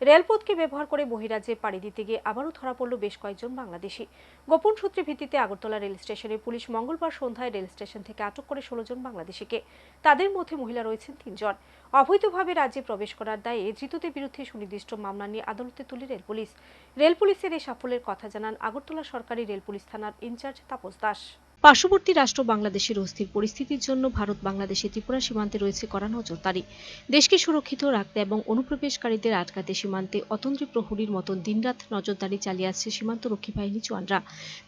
রেলপথকে ব্যবহার করে বহিরাজ্যে পাড়ি দিতে গিয়ে আবারও ধরা পড়ল বেশ কয়েকজন বাংলাদেশি। গোপন সূত্রে ভিত্তিতে আগরতলা রেল স্টেশনে পুলিশ মঙ্গলবার সন্ধ্যায় রেল স্টেশন থেকে আটক করে ষোলো জন বাংলাদেশিকে। তাদের মধ্যে মহিলা রয়েছেন তিনজন। অবৈধভাবে রাজ্যে প্রবেশ করার দায়ে ধৃতদের বিরুদ্ধে সুনির্দিষ্ট মামলা নিয়ে আদালতে তুলে রেল পুলিশ। রেল পুলিশের এই সাফল্যের কথা জানান আগরতলা সরকারি রেল পুলিশ থানার ইনচার্জ তাপস দাস। পার্শ্ববর্তী রাষ্ট্র বাংলাদেশের অস্থির পরিস্থিতির জন্য ভারত, বাংলাদেশে ত্রিপুরা সীমান্তে রয়েছে কড়া নজরদারি দেশকে সুরক্ষিত রাখতে এবং অনুপ্রবেশকারীদের আটকাতে সীমান্তে অতন্ত্রী প্রহরীর মতন দিনরাত নজরদারি চালিয়ে আসছে সীমান্ত রক্ষী বাহিনী জওয়ানরা।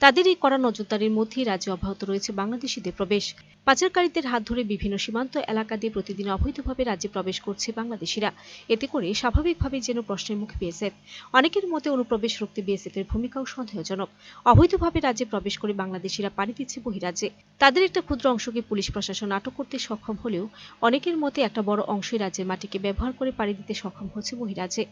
তাদের এই কড়া নজরদারির মধ্যেই রাজ্যে অব্যাহত রয়েছে বাংলাদেশিদের প্রবেশ। পাচারকারীদের হাত ধরে বিভিন্ন সীমান্ত এলাকা দিয়ে প্রতিদিন অবৈধভাবে রাজ্যে প্রবেশ করছে বাংলাদেশিরা। এতে করে স্বাভাবিকভাবে যেন প্রশ্নের মুখে বিএসএফ। অনেকের মতে অনুপ্রবেশ রুখতে বিএসএফ এর ভূমিকাও সন্দেহজনক। অবৈধভাবে রাজ্যে প্রবেশ করে বাংলাদেশিরা পাড়ি দিচ্ছে বহিরাজ্যে। তাদের একটা ক্ষুদ্র অংশকে পুলিশ প্রশাসন আটক করতে সক্ষম হলেও অনেকের মতে একটা বড় অংশই রাজ্যের মাটিকে ব্যবহার করে পাড়ি দিতে সক্ষম হচ্ছে বহিরাজ্যে।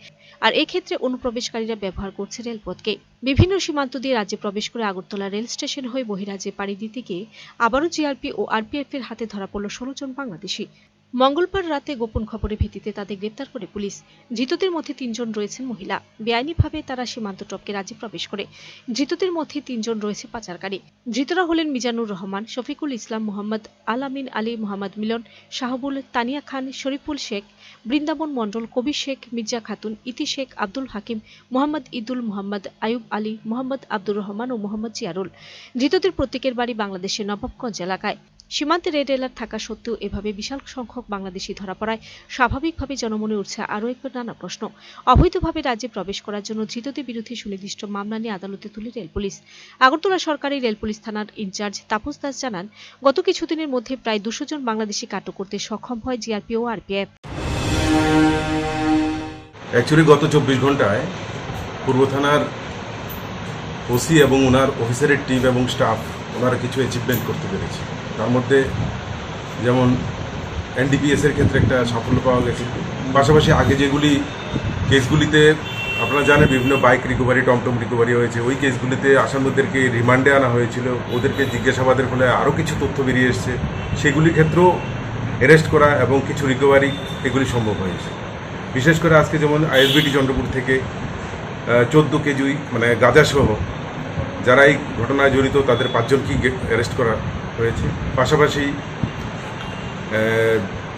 আর এক্ষেত্রে অনুপ্রবেশকারীরা ব্যবহার করছে রেলপথকে। বিভিন্ন সীমান্ত দিয়ে রাজ্যে প্রবেশ করে আগরতলা রেল স্টেশন হয়ে বহিরাজ্যে পাড়ি দিতে গিয়ে আবারও জিআরপি ও আরপিএফ এর হাতে ধরা পড়ল ষোলো জন বাংলাদেশি। মঙ্গলবার রাতে গোপন খবরের ভিত্তিতে তাদের গ্রেপ্তার করে পুলিশ। ধৃতদের মধ্যে তিনজন রয়েছেন মহিলা। বেআইনিভাবে তারা সীমান্ত টপকে রাজ্যে প্রবেশ করে। ধৃতদের মধ্যে তিনজন রয়েছে পাচারকারী। ধৃতরা হলেন মিজানুর রহমান, শফিকুল ইসলাম মোহাম্মদ, আলামিন আলী মোহাম্মদ মিলন, শাহবুল, তানিয়া খান, শরীফুল শেখ, বৃন্দাবন মণ্ডল কবির শেখ, মির্জা খাতুন, ইতি শেখ, আব্দুল হাকিম, মোহাম্মদ ইদুল মোহাম্মদ, আয়ুব আলী, মোহাম্মদ আব্দুর রহমান ও মোহাম্মদ জিয়ারুল। ধৃতদের প্রত্যেকের বাড়ি বাংলাদেশের নবাবগঞ্জ এলাকায়। সীমান্তে রেড অ্যালার্ট থাকা সত্ত্বেও এভাবে বিশাল সংখ্যক বাংলাদেশি ধরা পড়ায় স্বাভাবিকভাবে জনমনে উঠছে আরও একবার নানা প্রশ্ন। অবৈধভাবে রাজ্যে প্রবেশ করার জন্য ধৃতদের বিরুদ্ধে সুনির্দিষ্ট মামলা নিয়ে আদালতে তুলে রেল পুলিশ। আগরতলা সরকারি রেল পুলিশ থানার ইনচার্জ তাপস দাস জানান, গত কিছুদিনের মধ্যে প্রায় দুশো জন বাংলাদেশি আটক করতে সক্ষম হয় জিআরপি ও আরপিএফ। অ্যাকচুয়ালি গত চব্বিশ ঘন্টায় পূর্ব থানার ওসি এবং ওনার অফিসারের টিম এবং স্টাফ ওনারা কিছু অ্যাচিভমেন্ট করতে পেরেছে। তার মধ্যে যেমন এনডিপিএস এর ক্ষেত্রে একটা সাফল্য পাওয়া গেছে। পাশাপাশি আগে যেগুলি কেসগুলিতে আপনারা জানেন, বিভিন্ন বাইক রিকভারি টমটম রিকভারি হয়েছে। ওই কেসগুলিতে আসামিদেরকে রিমান্ডে আনা হয়েছিল। ওদেরকে জিজ্ঞাসাবাদের ফলে আরও কিছু তথ্য বেরিয়ে এসছে। সেগুলির ক্ষেত্রেও অ্যারেস্ট করা এবং কিছু রিকভারি এগুলি সম্ভব হয়েছে বিশেষ করে আজকে যেমন আইএসবিটি চন্দ্রপুর থেকে চোদ্দ কেজি মানে গাঁজাসহ যারা এই ঘটনায় জড়িত, তাদের পাঁচজনকেই অ্যারেস্ট করা হয়েছে। পাশাপাশি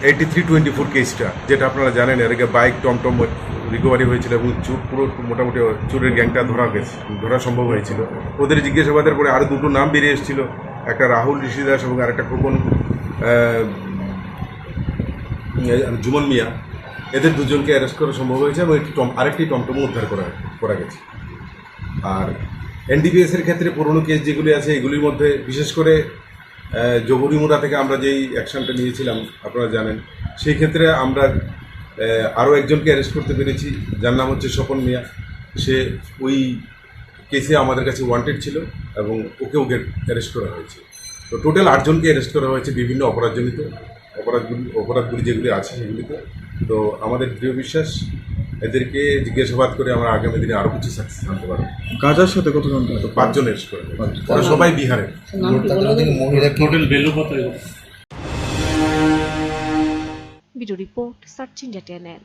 এইটি থ্রি টোয়েন্টি ফোর কেসটা যেটা আপনারা জানেন, এর আগে বাইক টমটম রিকভারি হয়েছিল এবং চুর, পুরো মোটামুটি চুরের গ্যাংটা ধরা গেছে, ধরা সম্ভব হয়েছিল। ওদের জিজ্ঞাসাবাদের পরে আরও দুটো নাম বেরিয়ে এসেছিল, একটা রাহুল ঋষিদাস এবং আরেকটা খোকন জুমন মিয়া। এদের দুজনকে অ্যারেস্ট করা সম্ভব হয়েছে এবং একটি টম, আরেকটি টমটম উদ্ধার করা করা গেছে। আর এনডিপিএস এর ক্ষেত্রে পুরনো কেস যেগুলি আছে, এগুলির মধ্যে বিশেষ করে জবরিমুড়া থেকে আমরা যেই অ্যাকশনটা নিয়েছিলাম, আপনারা জানেন, সেই ক্ষেত্রে আমরা আরও একজনকে অ্যারেস্ট করতে পেরেছি, যার নাম হচ্ছে স্বপন মিয়া। সে ওই কেসে আমাদের কাছে ওয়ান্টেড ছিল এবং ওকে ওকে অ্যারেস্ট করা হয়েছে। তো টোটাল আটজনকে অ্যারেস্ট করা হয়েছে বিভিন্ন অপরাধজনিত, অপরাধগুলি অপরাধগুলি যেগুলি আছে সেগুলিতে। তো আমাদের দৃঢ় বিশ্বাস এদেরকে জিজ্ঞাসাবাদ করে আমরা আগামী দিনে আরও কিছু সাকসেস আনতে পারব। গাজার সাথে কতজন তো পাঁচজন অ্যারেস্ট করা ওরা সবাই বিহারে। Video report search India channel.